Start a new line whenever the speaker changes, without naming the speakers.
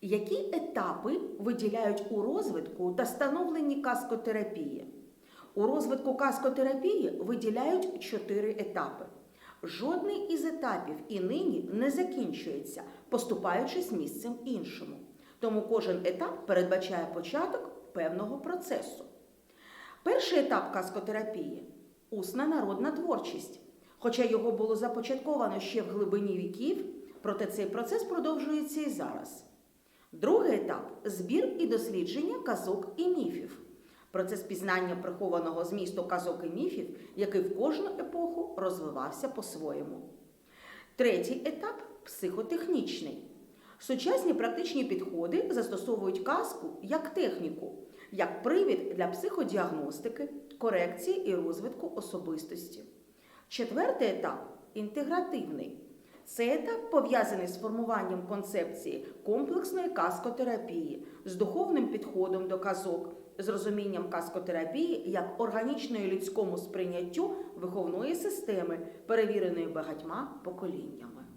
Які етапи виділяють у розвитку та становленні каскотерапії? У розвитку каскотерапії виділяють чотири етапи. Жодний із етапів і нині не закінчується, поступаючись місцем іншому. Тому кожен етап передбачає початок певного процесу. Перший етап каскотерапії усна народна творчість. Хоча його було започатковано ще в глибині віків, проте цей процес продовжується і зараз. Другий етап збір і дослідження казок і міфів. Процес пізнання прихованого змісту казок і міфів, який в кожну епоху розвивався по-своєму. Третій етап психотехнічний. Сучасні практичні підходи застосовують казку як техніку, як привід для психодіагностики, корекції і розвитку особистості. Четвертий етап інтегративний. Цей етап пов'язаний з формуванням концепції комплексної каскотерапії, з духовним підходом до казок, з розумінням каскотерапії як органічної людському сприйняттю виховної системи, перевіреної багатьма поколіннями.